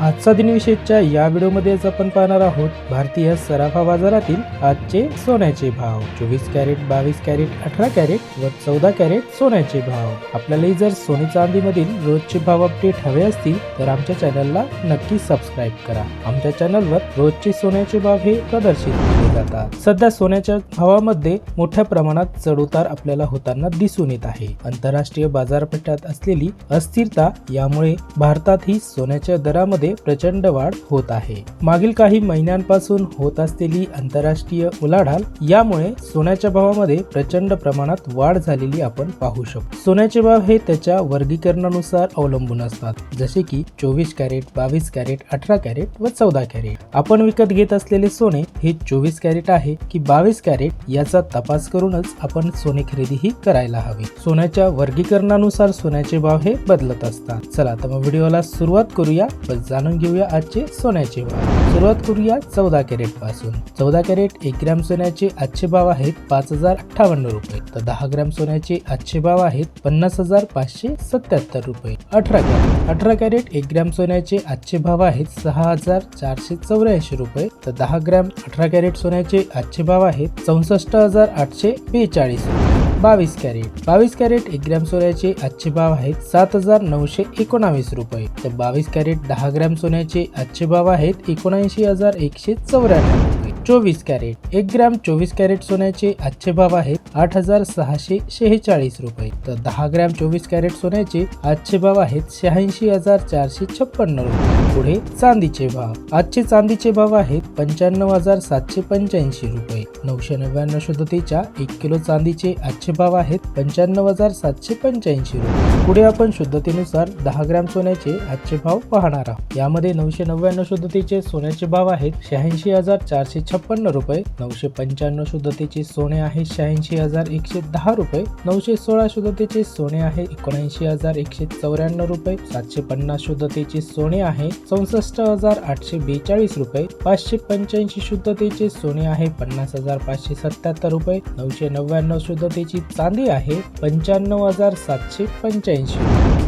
आजचा दिनविशेषच्या या व्हिडिओमध्येच आपण पाहणार आहोत भारतीय सराफा बाजारातील आजचे सोन्याचे भाव. चोवीस कॅरेट बावीस कॅरेट अठरा कॅरेट व चौदा कॅरेट सोन्याचे भाव. आपल्यालाही जर सोने चांदीमधील रोजचे भाव अपडेट हवे असतील तर आमच्या चॅनलला नक्की सबस्क्राईब करा. आमच्या चॅनलवर रोजचे सोन्याचे भाव हे प्रदर्शित केले जातात. सध्या सोन्याच्या भावामध्ये मोठ्या प्रमाणात चढउतार आपल्याला होताना दिसून येत आहे. आंतरराष्ट्रीय बाजारपेठात असलेली अस्थिरता यामुळे भारतातही सोन्याच्या दरामध्ये प्रचंड वाढ होत आहे. मागील काही महिन्यांपासून होत असलेली आंतरराष्ट्रीय उलाढाल यामुळे सोन्याच्या भावामध्ये प्रचंड प्रमाणात वाढ झालेली आपण पाहू शकतो. सोन्याचे भाव हे त्याच्या वर्गीकरणानुसार अवलंबून असतात. जसे की चोवीस कॅरेट बावीस कॅरेट अठरा कॅरेट व चौदा कॅरेट. आपण विकत घेत असलेले सोने हे चोवीस कॅरेट आहे की बावीस कॅरेट याचा तपास करूनच आपण सोने खरेदी ही करायला हवी. सोन्याच्या वर्गीकरणानुसार सोन्याचे भाव हे बदलत असतात. चला तर मग व्हिडिओला सुरुवात करूया. व जाणून घेऊया आजचे सोन्याचे भाव. सुरुवात करूया चौदा कॅरेटपासून. चौदा कॅरेट एक ग्रॅम सोन्याचे आजचे भाव आहेत पाच हजार अठ्ठावन्न रुपये. तर दहा ग्रॅम सोन्याचे आजचे भाव आहेत पन्नास हजार पाचशे सत्याहत्तर रुपये. अठरा कॅरेट. अठरा कॅरेट एक ग्रॅम सोन्याचे आजचे भाव आहेत सहा हजार चारशे चौऱ्याऐंशी रुपये. तर दहा ग्रॅम अठरा कॅरेट सोन्याचे आजचे भाव आहेत चौसष्ट हजार आठशे बेचाळीस रुपये. बावीस कॅरेट. बावीस कॅरेट एक ग्रॅम सोन्याचे आजचे भाव आहेत सात हजार नऊशे एकोणावीस रुपये. तर बावीस कॅरेट दहा ग्रॅम सोन्याचे आजचे भाव आहेत एकोणऐंशी हजार एकशे चौऱ्याण्णव रुपये. चोवीस कॅरेट. एक ग्रॅम चोवीस कॅरेट सोन्याचे आजचे भाव आहेत आठ हजार सहाशे शेहेचाळीस रुपये. तर दहा ग्रॅम चोवीस कॅरेट सोन्याचे आजचे भाव आहेत शहाऐंशी हजार चारशे छप्पन्न रुपये. पुढे चांदीचे भाव. आजचे चांदीचे भाव आहेत पंच्याण्णव हजार सातशे पंच्याऐंशी रुपये. नऊशे नव्याण्णव शुद्धतेच्या एक किलो चांदीचे आजचे भाव आहेत पंच्याण्णव हजार सातशे पंच्याऐंशी रुपये. पुढे आपण शुद्धतेनुसार दहा ग्रॅम सोन्याचे आजचे भाव पाहणार आहोत. यामध्ये नऊशे नव्याण्णव शुद्धतेचे सोन्याचे भाव आहेत शहाऐंशी हजार चारशे छप्पन्न रुपये नऊशे पंच्याण्णव शुद्धतेचे सोने आहे शहाऐंशी हजार एकशे दहा रुपये नऊशे सोळा शुद्धतेचे सोने आहे एकोणऐंशी हजार एकशे चौऱ्याण्णव रुपये सातशे पन्नास शुद्धतेचे सोने आहे चौसष्ट हजार आठशे बेचाळीस रुपये पाचशे पंच्याऐंशी शुद्धतेचे सोने आहे पन्नास हजार पाचशे सत्याहत्तर रुपये नऊशे नव्याण्णव शुद्धतेची चांदी आहे पंच्याण्णव हजार सातशे पंच्याऐंशी.